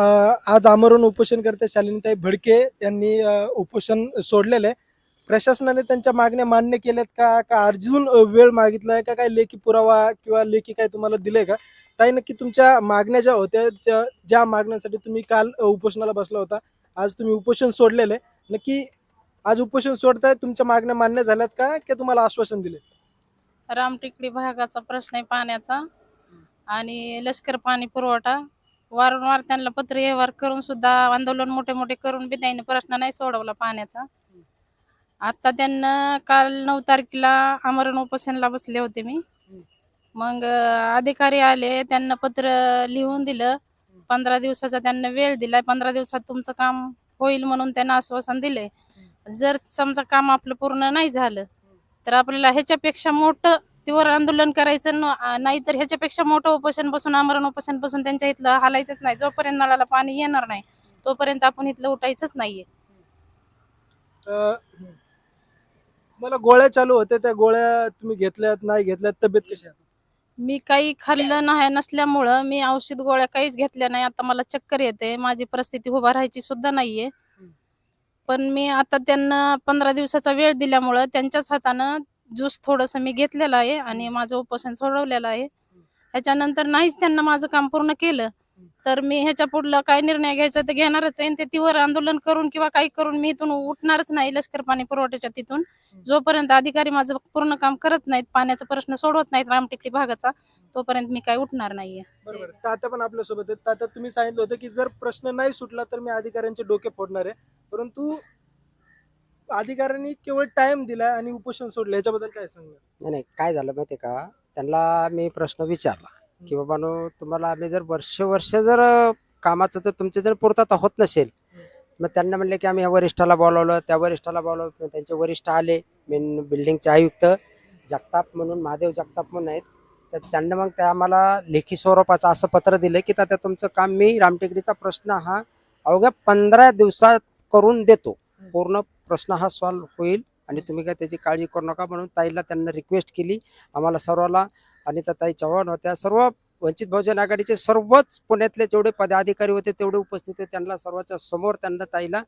आज आमरण उपोषण करते शालिनीताई भडके यांनी उपोषण सोडलेलं आहे. प्रशासनाने त्यांच्या मागण्या मान्य केल्यात का? का अर्जून वेळ मागितला आहे का? काय लेखी पुरावा किंवा लेखी काय तुम्हाला दिले का? ताई नक्की तुमच्या मागण्या ज्या होत्या ज्या ज्या मागण्यासाठी तुम्ही काल उपोषणाला बसला होता आज तुम्ही उपोषण सोडलेलं आहे. नक्की आज उपोषण सोडताय तुमच्या मागण्या मान्य झाल्यात का? की तुम्हाला आश्वासन दिले रामटेकडी भागाचा प्रश्न आहे पाण्याचा आणि लष्कर पाणी पुरवठा. वारंवार त्यांना पत्र व्यवहार करून सुद्धा आंदोलन मोठे मोठे करून बी त्यांनी प्रश्न नाही सोडवला पाण्याचा. आता त्यांना काल नऊ तारखेला आमरण उपोषणला बसले होते मी. मग अधिकारी आले त्यांना पत्र लिहून दिलं. पंधरा दिवसाचा त्यांना वेळ दिलाय. पंधरा दिवसात तुमचं काम होईल म्हणून त्यांना आश्वासन दिले जर समजा काम आपलं पूर्ण नाही झालं तर आपल्याला ह्याच्यापेक्षा मोठं तीव्र आंदोलन करायचं नाही तर ह्याच्यापेक्षा मोठं उपोषण बसून आमरण उपोषण बसून त्यांच्या इथलं हालायचंच नाही. जोपर्यंत नळाला पाणी येणार नाही तोपर्यंत आपण इथलं उठायचंच नाहीये. मला गोळ्या चालू होत्या त्या गोळ्या तुम्ही घेतल्यात नाही घेतल्यात तब्येत कशी आहे? मी काही खाल्लं नाही नसल्यामुळं मी औषध गोळ्या काहीच घेतल्या नाही. आता मला चक्कर येते माझी परिस्थिती उभा राहायची सुद्धा नाहीये. पण मी आता त्यांना पंधरा दिवसाचा वेळ दिल्यामुळं त्यांच्याच हातानं ज्यूस थोडंसं मी घेतलेलं आहे आणि माझं उपोषण सोडवलेलं आहे. ह्याच्यानंतर नाहीच त्यांना माझं काम पूर्ण केलं. तर मी ह्याच्या पुढलं काय निर्णय घ्यायचा ते घेणारच आहे आणि ते तीव्र आंदोलन करून किंवा काही करून मी इथून उठणारच नाही लष्कर पाणी पुरवठ्याच्या तिथून. जोपर्यंत अधिकारी माझं पूर्ण काम करत नाहीत पाण्याचा प्रश्न सोडवत नाहीत रामटेकडी भागाचा तोपर्यंत मी काही उठणार नाहीये. बरोबर. तात्या पण आपल्यासोबत आहेत. तात्या तुम्ही सांगितलं होतं की जर प्रश्न नाही सुटला तर मी अधिकाऱ्यांचे डोके फोडणार आहे. परंतु अधिकाऱ्यांनी केवळ टाइम दिला आणि उपोषण सोडलं याच्याबद्दल काय सांगणार? नाही नाही काय झालं माहिती आहे का? त्यांना मी प्रश्न विचारला की बाबानो तुम्हाला आम्ही जर वर्ष वर्ष जर अं, कामाचं जर तुमची जर पूर्तता होत नसेल मग त्यांना म्हणले की आम्ही ह्या वरिष्ठाला बोलावलं त्या वरिष्ठाला बोलावलं मग त्यांचे वरिष्ठ आले मेन बिल्डिंगचे आयुक्त जगताप म्हणून महादेव जगताप म्हणून आहेत. तर त्यांना मग त्या आम्हाला लेखी स्वरूपाचं असं पत्र दिलं की आता तुमचं काम मी रामटेकडीचा प्रश्न हा अवघ्या पंधरा दिवसात करून देतो. पूर्ण प्रश्न हा सॉल्व्ह होईल आणि तुम्ही काय त्याची काळजी करू नका म्हणून ताईला त्यांना रिक्वेस्ट केली. आम्हाला सर्वाला आणि त्या ताई चव्हाण होत्या. सर्व वंचित बहुजन आघाडीचे सर्वच पुण्यातले जेवढे पदाधिकारी होते तेवढे उपस्थित होते. त्यांना सर्वांच्या समोर त्यांना ताईला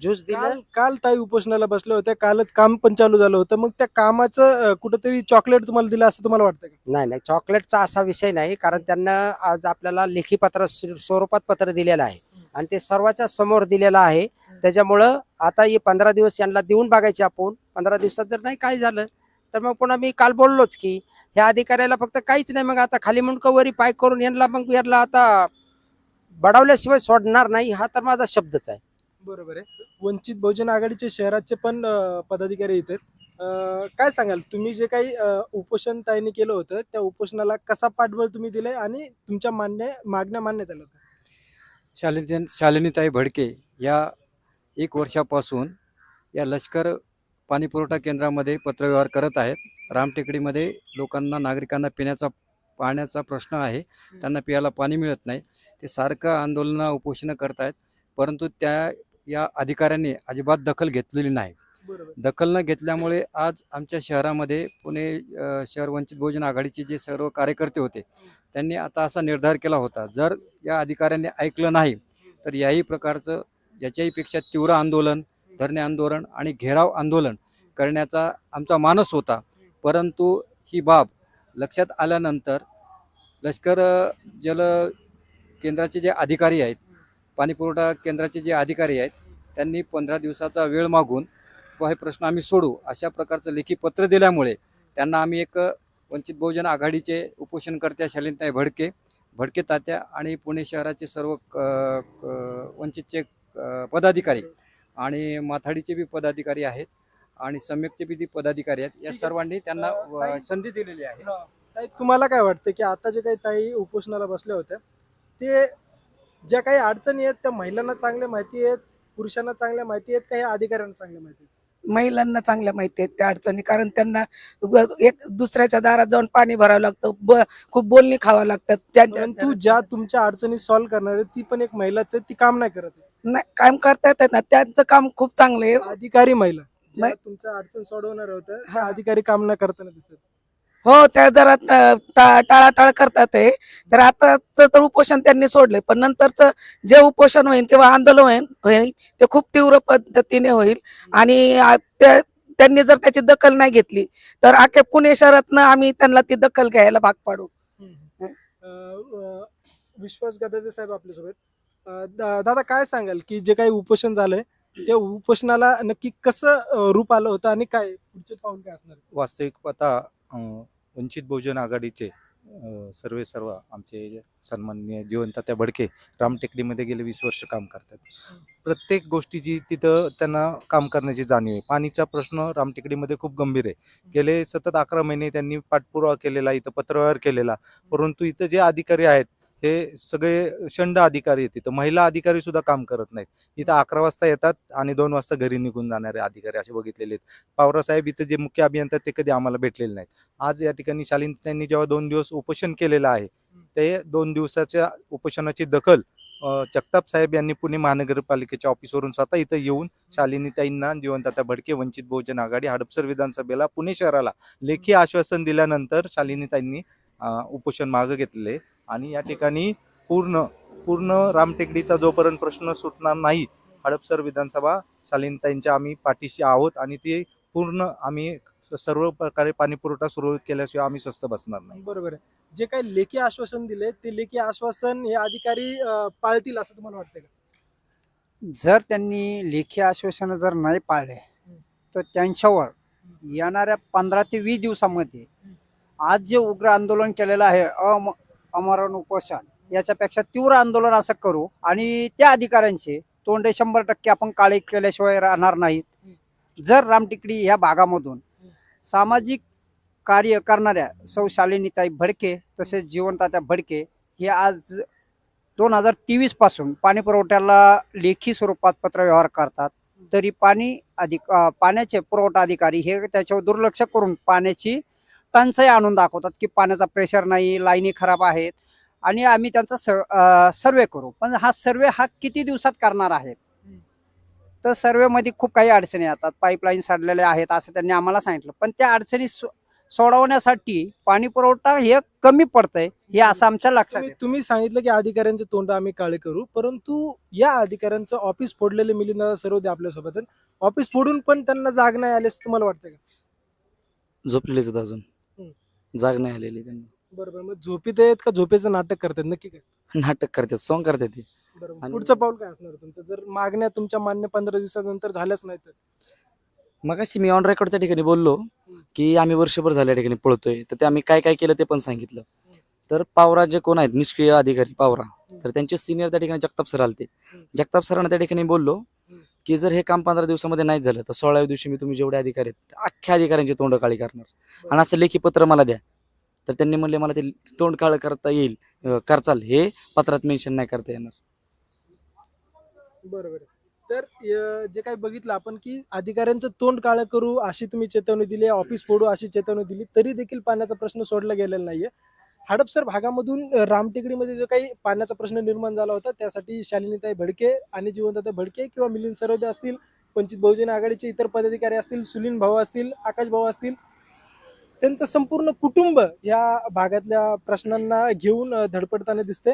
ज्यूस दिलं. काल ताई उपोषणाला बसले होते कालच काम पण चालू झालं होतं. मग त्या कामाचं कुठंतरी चॉकलेट तुम्हाला दिलं असं तुम्हाला वाटतं का? नाही नाही. चॉकलेटचा असा विषय नाही. कारण त्यांना आज आपल्याला लेखी पत्र स्व- स्वरूपात पत्र दिलेलं आहे. आणि ते सर्वांच्या समोर दिलेलं आहे. त्याच्यामुळं आता हे पंधरा दिवस यांना देऊन बघायचे आपण पंधरा दिवसात जर नाही काय झालं तर मग पुन्हा मी काल बोललोच की ह्या अधिकाऱ्याला फक्त काहीच नाही मग आता खाली मुंडकं वरी पाय करून यांना मग यांना आता बडावल्याशिवाय सोडणार नाही हा तर माझा शब्दच आहे बरोबर आहे वंचित बहुजन आघाडीचे शहराचे पण अ, पदाधिकारी इथे आहेत. अ, काय सांगाल तुम्ही जे काही अ, उपोषण ताईने केलं होतं त्या उपोषणाला कसा पाठबळ तुम्ही दिलाय आणि तुमच्या मान्य मागण्या मान्य झाल्या होत्या? शालिनी शालिनीताई भडके या एक वर्षापासून या लष्कर पाणी पुरवठा केंद्रामध्ये पत्रव्यवहार करत आहेत. रामटेकडीमध्ये लोकांना नागरिकांना पिण्याचा पाण्याचा प्रश्न आहे. त्यांना पियाला पाणी मिळत नाही. ते सारखं आंदोलनं उपोषणं करत आहेत परंतु त्या या अधिकाऱ्यांनी अजिबात दखल घेतलेली नाही. दखल न घेतल्यामुळे आज आमच्या शहरामध्ये पुणे शहर वंचित बहुजन आघाडीचे जे सर्व कार्यकर्ते होते त्यांनी आता असा निर्धार केला होता. जर या अधिकाऱ्यांनी ऐकलं नाही तर याही प्रकारचं याच्याहीपेक्षा तीव्र आंदोलन धरणे आंदोलन आणि घेराव आंदोलन करण्याचा आमचा मानस होता. परंतु ही बाब लक्षात आल्यानंतर लष्कर जल केंद्राचे जे अधिकारी आहेत पाणीपुरवठा केंद्राचे जे अधिकारी आहेत त्यांनी पंधरा दिवसाचा वेळ मागून व हे प्रश्न आम्ही सोडू अशा प्रकारचं लेखी पत्र दिल्यामुळे त्यांना आम्ही एक वंचित बहुजन आघाडीचे उपोषणकर्त्या शालिनताई भडके भडके तात्या आणि पुणे शहराचे सर्व क- क- वंचितचे पदाधिकारी आणि माथाडीचे बी पदाधिकारी आहेत आणि सम्यकचे बी पदाधिकारी आहेत या. सर्वांनी त्यांना संधी दिलेली आहे. ताई तुम्हाला काय वाटतं की आता जे काही ताई उपोषणाला बसल्या होत्या ते ज्या काही अडचणी आहेत त्या महिलांना चांगल्या माहिती आहेत पुरुषांना चांगल्या माहिती आहेत का या अधिकाऱ्यांना चांगल्या माहिती आहेत महिलांना चांगल्या माहिती आहेत त्या अडचणी कारण त्यांना एक दुसऱ्याच्या दारात जाऊन पाणी भरावं लागतं ब- खूप बोलणी खावं लागतात त्यांच्या परंतु ज्या तुमच्या अडचणी सॉल्व्ह करणार आहे ती पण एक महिलाच आहे ती काम नाही करत आहे. नाही, काम करता येतात ना त्यांचं काम खूप चांगलं आहे. अधिकारी महिला ज्या तुमच्या अडचण सोडवणार हा. त्या अधिकारी काम न करताना दिसतात. हो त्या जरा टाळाटाळ करतात ते. तर आता तर उपोषण त्यांनी सोडले पण नंतरच जे उपोषण होईल किंवा आंदोलन होईल ते खूप तीव्र पद्धतीने होईल. आणि त्यांनी जर त्याची दखल नाही घेतली तर अख्ख्या पुणे शहरातनं आम्ही त्यांना ती दखल घ्यायला भाग पाडू. विश्वास गदादे साहेब आपल्यासोबत. दा- दादा काय सांगाल की जे काही उपोषण झालंय त्या उपोषणाला नक्की कसं रूप आलं होतं आणि काय पुढचे पाऊल काय असणार? वास्तविक पाहता अं, वंचित बहुजन आघाडीचे अं, सर्वे सर्व आमचे सन्माननीय जिवंतात्या भडके रामटेकडीमध्ये गेले वीस वर्ष काम करतात. प्रत्येक गोष्टीची तिथं त्यांना काम करण्याची जाणीव आहे. पाणीचा प्रश्न रामटेकडीमध्ये खूप गंभीर आहे. गेले सतत अकरा महिने त्यांनी पाठपुरावा केलेला इथं पत्रव्यवहार केलेला परंतु इथं जे अधिकारी आहेत हे सगळे शंड अधिकारी आहेत तिथं. महिला अधिकारी सुद्धा काम करत नाहीत. इथं अकरा वाजता येतात आणि दोन वाजता घरी निघून जाणारे अधिकारी असे बघितलेले आहेत. पवारसाहेब इथं जे मुख्य अभियंता ते कधी आम्हाला भेटलेले नाहीत. आज या ठिकाणी शालीन त्यांनी जेव्हा दोन दिवस उपोषण केलेलं आहे ते दोन दिवसाच्या उपोषणाची दखल जगताप साहेब यांनी पुणे महानगरपालिकेच्या ऑफिसवरून स्वतः इथं येऊन शालिनीताईंना जिवंतात्या भडके वंचित बहुजन आघाडी हडपसर विधानसभेला पुणे शहराला लेखी आश्वासन दिल्यानंतर शालिनीताईंनी अ, उपोषण मागं घेतले आणि या ठिकाणी पूर्ण पूर्ण रामटेकडीचा जोपर्यंत प्रश्न सुटणार नाही हडपसर विधानसभा शालिनीताईंच्या आम्ही पाठीशी आहोत आणि ते पूर्ण आम्ही सर्व प्रकारे पाणी पुरवठा सुरळीत केल्याशिवाय आम्ही स्वस्त बसणार नाही. बरोबर आहे. जे काही लेखी आश्वासन दिले ते लेखी आश्वासन हे अधिकारी अ, पाळतील असं तुम्हाला वाटतं का? जर त्यांनी लेखी आश्वासनं जर नाही पाळले तर त्यांच्यावर येणाऱ्या पंधरा ते वीस दिवसामध्ये आज जे उग्र आंदोलन केलेलं आहे अम अमरण उपोषण याच्यापेक्षा तीव्र आंदोलन असं करू आणि त्या अधिकाऱ्यांचे तोंडे शंभर टक्के आपण काळे केल्याशिवाय राहणार नाहीत. जर रामटिकडी ह्या भागामधून सामाजिक कार्य करणाऱ्या सौ शालिनीताई भडके तसेच जीवनतात्या भडके हे आज दोन हजार तेवीसपासून पाणी पुरवठ्याला लेखी स्वरूपात पत्रव्यवहार करतात. तरी पाणी अधिक पाण्याचे पुरवठा अधिकारी हे त्याच्यावर दुर्लक्ष करून पाण्याची टंचाई आणून दाखवतात की पाण्याचा प्रेशर नाही लाईनी खराब आहेत. आणि आम्ही त्यांचा सर्वे करू. पण हा सर्वे हा किती दिवसात करणार आहेत तर सर्वेमध्ये खूप काही अडचणी येतात. पाईपलाईन सडलेल्या आहेत असं त्यांनी आम्हाला सांगितलं. पण त्या अडचणी सो- सोडवण्यासाठी पाणी पुरवठा हे कमी पडतंय हे असं आमच्या लक्षात तुम्ही सांगितलं की अधिकाऱ्यांचे तोंड आम्ही काळे करू. परंतु या अधिकाऱ्यांचं ऑफिस फोडलेले मिलिंदा सर्व आपल्यासोबत. आहेत. ऑफिस फोडून पण त्यांना जाग नाही आले असं तुम्हाला वाटतं का? झोपलेलेच आहेत अजून. जाग नाही आलेली त्यांना. बरोबर. मग झोपीत आहेत का? झोपेचं नाटक करतात नक्की काय? नाटक करतात सॉंग करतात ते. बरोबर. आणि- पुढचं पाऊल काय असणार तुमचं? जर मागण्या तुमच्या मान्य पंधरा दिवसानंतर झाल्याच नाही तर? मग अशी मी ऑन रेकॉर्ड त्या ठिकाणी बोललो की आम्ही वर्षभर झाल्या ठिकाणी पळतोय. तर ते आम्ही काय काय केलं ते पण सांगितलं. तर पावरा जे कोण आहेत? निष्क्रिय अधिकारी पावरा. तर त्यांचे सिनियर त्या ठिकाणी जगताप सर आलते. जगताप सरांना त्या ठिकाणी बोललो की जर हे काम पंधरा दिवसामध्ये नाही झालं तर सोळाव्या दिवशी मी तुम्ही जेवढे अधिकारी आहेत अख्ख्या अधिकाऱ्यांची तोंड काळी करणार. आणि असं लेखी पत्र मला द्या. तर त्यांनी म्हणले मला ते तोंड काळ करता येईल. करचाल हे पत्रात मेन्शन नाही करता येणार. बरोबर. तर जे काही बघितलं आपण की अधिकाऱ्यांचं तोंड काळं करू अशी तुम्ही चेतवणी दिली ऑफिस फोडू अशी चेतवणी दिली तरी देखील पाण्याचा प्रश्न सोडला गेलेला नाहीये. हडपसर भागामधून रामटेकडीमध्ये जो काही पाण्याचा प्रश्न निर्माण झाला होता त्यासाठी शालिनीताई भडके आणि जीवनताई भडके किंवा मिलिंद सरोदे असतील वंचित बहुजन आघाडीचे इतर पदाधिकारी असतील सुनील भाऊ असतील आकाश भाऊ असतील त्यांचं संपूर्ण कुटुंब या भागातल्या प्रश्नांना घेऊन धडपडताना दिसते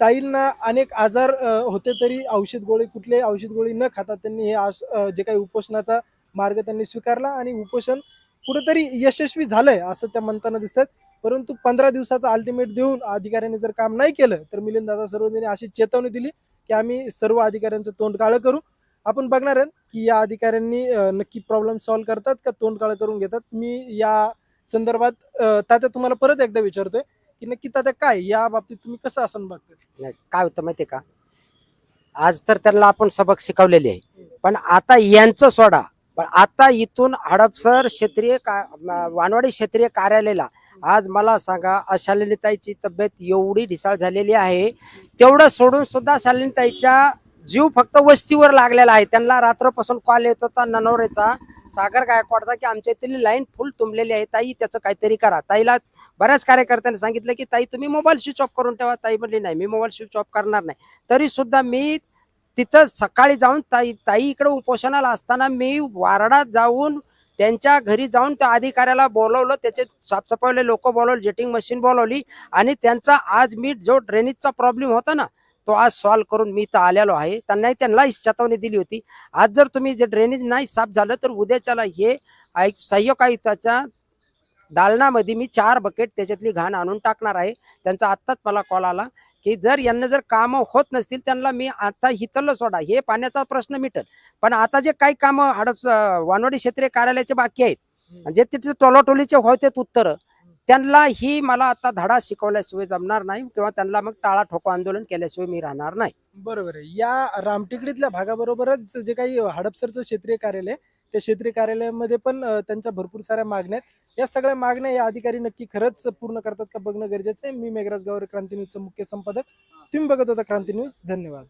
ताईंना अनेक आजार होते तरी औषध गोळी कुठले औषध गोळी न खाता त्यांनी हे आस- जे काही उपोषणाचा मार्ग त्यांनी स्वीकारला आणि उपोषण कुठेतरी यशस्वी झालंय असं त्या म्हणताना दिसतात परंतु पंधरा दिवसाचा अल्टिमेट देऊन अधिकाऱ्यांनी जर काम नाही केलं तर मिलिंद दादा सर्वजणी अशी चेतवणी दिली की आम्ही सर्व अधिकाऱ्यांचं तोंड काळं करू. आपण बघणार आहेत की या अधिकाऱ्यांनी नक्की प्रॉब्लेम सॉल्व्ह करतात का तोंड काळं करून घेतात? मी या संदर्भात तात्या तुम्हाला परत एकदा विचारतोय की नक्की तात्या काय या बाबतीत तुम्ही कसं असं बघताय नाही काय होतं माहितीये का? आज तर त्यांना आपण सबक शिकवलेले आहे. पण आता यांचं सोडा. पण आता इथून हडपसर क्षेत्रीय का वानवाडी क्षेत्रीय कार्यालयाला आज मला सांगा अशालिनीताईची तब्येत एवढी ढिसाळ झालेली आहे तेवढं सोडून सुद्धा शालिनीताईच्या जीव फक्त वस्तीवर लागलेला आहे. त्यांना रात्रपासून कॉल येत होता ननवरेचा सागर गायकवाडचा की आमच्या इथली लाईन फुल तुंबलेली आहे. ताई त्याचं काहीतरी करा. ताईला बऱ्याच कार्यकर्त्यांनी सांगितलं की ताई तुम्ही मोबाईल स्विच ऑफ करून ठेवा. ताई म्हणली नाही मी मोबाईल स्विच ऑफ करणार नाही. तरी सुद्धा मी तिथं सकाळी जाऊन ताई ताई इकडे उपोषणाला असताना मी वारडात जाऊन त्यांच्या घरी जाऊन त्या अधिकाऱ्याला बोलवलं त्याचे साफसफाईले लोक बोलवले जेटिंग मशीन बोलवली आणि त्यांचा आज मी जो ड्रेनेजचा प्रॉब्लेम होता ना तो आज सॉल्व्ह करून मी इथं आलेलो आहे. त्यांनाही त्यांना चेतावणी दिली होती. आज जर तुम्ही जे ड्रेनेज नाही साफ झालं तर उद्याच्याला हे आय- सहाय्यक आयुक्ताच्या दालनामध्ये मी चार बकेट त्याच्यातली घाण आणून टाकणार आहे. त्यांचा आत्ताच मला कॉल आला. की जर यांना जर कामं होत नसतील त्यांना मी आता हिथलं सोडा. हे पाण्याचा प्रश्न मिटल. पण आता जे काही कामं हडप वानवडी क्षेत्रीय कार्यालयाचे बाकी आहेत जे तिथे टोलाटोलीचे होते उत्तर त्यांना ही मला आता धडा शिकवल्याशिवाय जमणार नाही किंवा त्यांना मग टाळा ठोको आंदोलन केल्याशिवाय मी राहणार नाही. बरोबर आहे. या रामटेकडीतल्या भागाबरोबरच जे काही हडपसरचं क्षेत्रीय कार्यालय त्या क्षेत्रीय कार्यालयामध्ये पण त्यांच्या भरपूर साऱ्या मागण्या आहेत. या सगळ्या मागण्या या अधिकारी नक्की खरंच पूर्ण करतात का बघणं गरजेचं आहे. मी मेघराज गावर क्रांती न्यूजचा मुख्य संपादक. तुम्ही बघत होता क्रांती न्यूज. धन्यवाद.